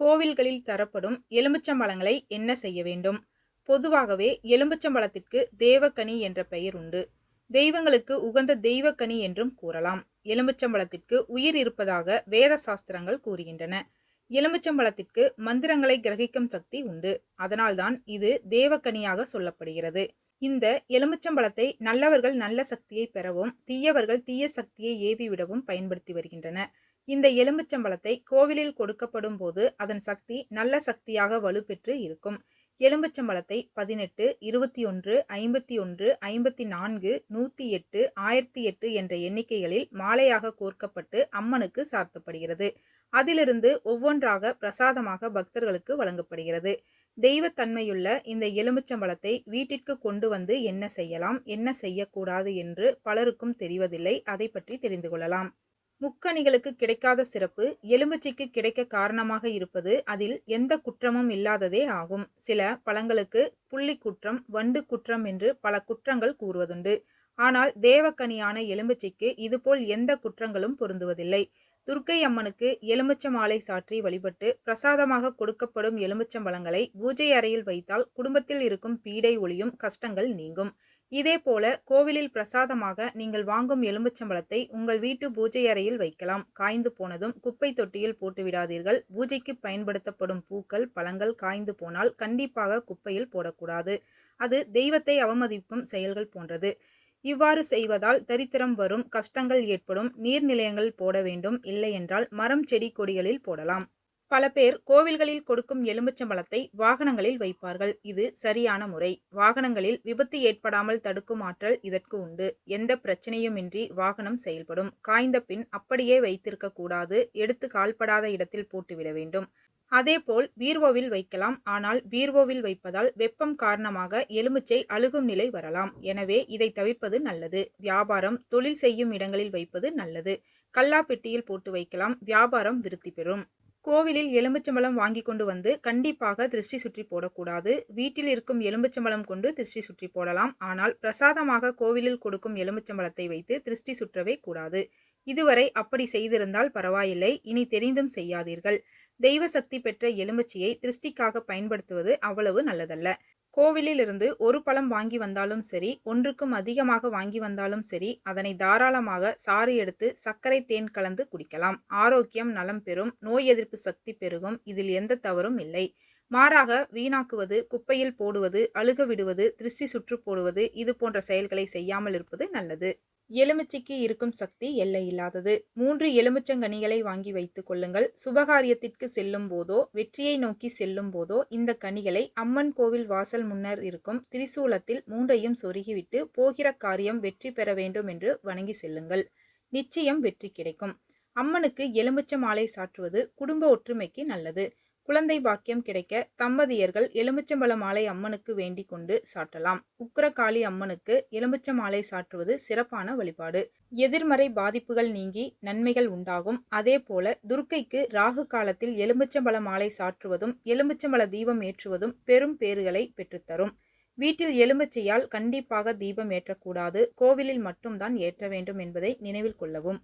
கோவில்களில் தரப்படும் எலுமிச்சம்பழங்களை என்ன செய்ய வேண்டும்? பொதுவாகவே எலுமிச்சம்பழத்திற்கு தேவக்கனி என்ற பெயர் உண்டு. தெய்வங்களுக்கு உகந்த தெய்வக்கனி என்றும் கூறலாம். எலுமிச்சம்பழத்திற்கு உயிர் இருப்பதாக வேத சாஸ்திரங்கள் கூறுகின்றன. எலுமிச்சம்பழத்திற்கு மந்திரங்களை கிரகிக்கும் சக்தி உண்டு. அதனால்தான் இது தேவக்கனியாக சொல்லப்படுகிறது. இந்த எலுமிச்சம்பழத்தை நல்லவர்கள் நல்ல சக்தியை பெறவும் தீயவர்கள் தீய சக்தியை ஏவி விடவும் பயன்படுத்தி வருகின்றன. இந்த எலுமிச்சம்பழத்தை கோவிலில் கொடுக்கப்படும் போது அதன் சக்தி நல்ல சக்தியாக வலுப்பெற்று இருக்கும். எலும்புச்சம்பழத்தை பதினெட்டு இருபத்தி ஒன்று ஐம்பத்தி ஒன்று ஐம்பத்தி நான்கு நூற்றி எட்டு ஆயிரத்தி எட்டு என்ற எண்ணிக்கைகளில் மாலையாக கோர்க்கப்பட்டு அம்மனுக்கு சார்த்தப்படுகிறது. அதிலிருந்து ஒவ்வொன்றாக பிரசாதமாக பக்தர்களுக்கு வழங்கப்படுகிறது. தெய்வத்தன்மையுள்ள இந்த எலுமிச்சம்பழத்தை வீட்டிற்கு கொண்டு வந்து என்ன செய்யலாம் என்ன செய்யக்கூடாது என்று பலருக்கும் தெரிவதில்லை. அதை பற்றி தெரிந்து கொள்ளலாம். முக்கணிகளுக்கு கிடைக்காத சிறப்பு எலுமிச்சைக்கு கிடைக்க காரணமாக இருப்பது அதில் எந்த குற்றமும் இல்லாததே ஆகும். சில பழங்களுக்கு புள்ளி குற்றம் வண்டு குற்றம் என்று பல குற்றங்கள் கூறுவதுண்டு. ஆனால் தேவக்கனியான எலுமிச்சைக்கு இதுபோல் எந்த குற்றங்களும் பொருந்துவதில்லை. துர்க்கை அம்மனுக்கு எலுமிச்ச மாலை சாற்றி வழிபட்டு பிரசாதமாக கொடுக்கப்படும் எலுமிச்சம்பழங்களை பூஜை அறையில் வைத்தால் குடும்பத்தில் இருக்கும் பீடை ஒளியும் கஷ்டங்கள் நீங்கும். இதேபோல கோவிலில் பிரசாதமாக நீங்கள் வாங்கும் எலும்புச்சம்பளத்தை உங்கள் வீட்டு பூஜை அறையில் வைக்கலாம். காய்ந்து போனதும் குப்பை தொட்டியில் போட்டுவிடாதீர்கள் பூஜைக்கு பயன்படுத்தப்படும் பூக்கள் பழங்கள் காய்ந்து போனால் கண்டிப்பாக குப்பையில் போடக்கூடாது. அது தெய்வத்தை அவமதிக்கும் செயல்கள் போன்றது. இவ்வாறு செய்வதால் தரித்திரம் வரும் கஷ்டங்கள் ஏற்படும் நீர்நிலையங்கள் போட வேண்டும் இல்லையென்றால் மரம் செடி கொடிகளில் போடலாம். பல பேர் கோவில்களில் கொடுக்கும் எலுமிச்சம்பழத்தை வாகனங்களில் வைப்பார்கள். இது சரியான முறை. வாகனங்களில் விபத்து ஏற்படாமல் தடுக்கும் ஆற்றல் இதற்கு உண்டு. எந்த பிரச்சனையுமின்றி வாகனம் செயல்படும். காய்ந்த பின் அப்படியே வைத்திருக்க கூடாது. எடுத்து கால்படாத இடத்தில் போட்டுவிட வேண்டும். அதேபோல் பீர்வோவில் வைக்கலாம். ஆனால் பீர்வோவில் வைப்பதால் வெப்பம் காரணமாக எலுமிச்சை அழுகும் நிலை வரலாம். எனவே இதை தவிர்ப்பது நல்லது. வியாபாரம் தொழில் செய்யும் இடங்களில் வைப்பது நல்லது. கல்லாப்பெட்டியில் போட்டு வைக்கலாம். வியாபாரம் விருத்தி பெறும். கோவிலில் எலும்புச்சம்பழம் வாங்கி கொண்டு வந்து கண்டிப்பாக திருஷ்டி சுற்றி போடக்கூடாது. வீட்டில் இருக்கும் எலும்புச்சம்பழம் கொண்டு திருஷ்டி சுற்றி போடலாம். ஆனால் பிரசாதமாக கோவிலில் கொடுக்கும் எலும்புச்சம்பழத்தை வைத்து திருஷ்டி சுற்றவே கூடாது. இதுவரை அப்படி செய்திருந்தால் பரவாயில்லை. இனி தெரிந்தும் செய்யாதீர்கள். தெய்வ சக்தி பெற்ற எலுமிச்சியை திருஷ்டிக்காக பயன்படுத்துவது அவ்வளவு நல்லதல்ல. கோவிலில் இருந்து ஒரு பழம் வாங்கி வந்தாலும் சரி ஒன்றுக்கும் அதிகமாக வாங்கி வந்தாலும் சரி அதனை தாராளமாக சாறு எடுத்து சர்க்கரை தேன் கலந்து குடிக்கலாம். ஆரோக்கியம் நலம் பெறும் நோய் எதிர்ப்பு சக்தி பெருகும் இதில் எந்த தவறும் இல்லை. மாறாக வீணாக்குவது குப்பையில் போடுவது அழுக விடுவது திருஷ்டி சுற்று போடுவது இது போன்ற செயல்களை செய்யாமல் இருப்பது நல்லது. எலுமிச்சைக்கு இருக்கும் சக்தி எல்லை இல்லாதது. மூன்று எலுமிச்சங்கனிகளை வாங்கி வைத்துக் கொள்ளுங்கள். சுபகாரியத்திற்கு செல்லும் போதோ வெற்றியை நோக்கி செல்லும் போதோ இந்த கனிகளை அம்மன் கோவில் வாசல் முன்னர் இருக்கும் திரிசூலத்தில் மூன்றையும் சொருகிவிட்டு போகிற காரியம் வெற்றி பெற வேண்டும் என்று வணங்கி செல்லுங்கள். நிச்சயம் வெற்றி கிடைக்கும். அம்மனுக்கு எலுமிச்ச மாலை சாற்றுவது குடும்ப ஒற்றுமைக்கு நல்லது. குழந்தை பாக்கியம் கிடைக்க தம்பதியர்கள் எலுமிச்சம்பழ மாலை அம்மனுக்கு வேண்டிக் கொண்டு சாட்டலாம். உக்கரகாளி அம்மனுக்கு எலுமிச்ச மாலை சாற்றுவது சிறப்பான வழிபாடு. எதிர்மறை பாதிப்புகள் நீங்கி நன்மைகள் உண்டாகும். அதே போல துர்க்கைக்கு ராகு காலத்தில் எலுமிச்சம்பழ மாலை சாற்றுவதும் எலுமிச்சம்பழ தீபம் ஏற்றுவதும் பெரும் பேறுகளை பெற்றுத்தரும். வீட்டில் எலுமிச்சையால் கண்டிப்பாக தீபம் ஏற்றக்கூடாது. கோவிலில் மட்டும்தான் ஏற்ற வேண்டும் என்பதை நினைவில் கொள்ளவும்.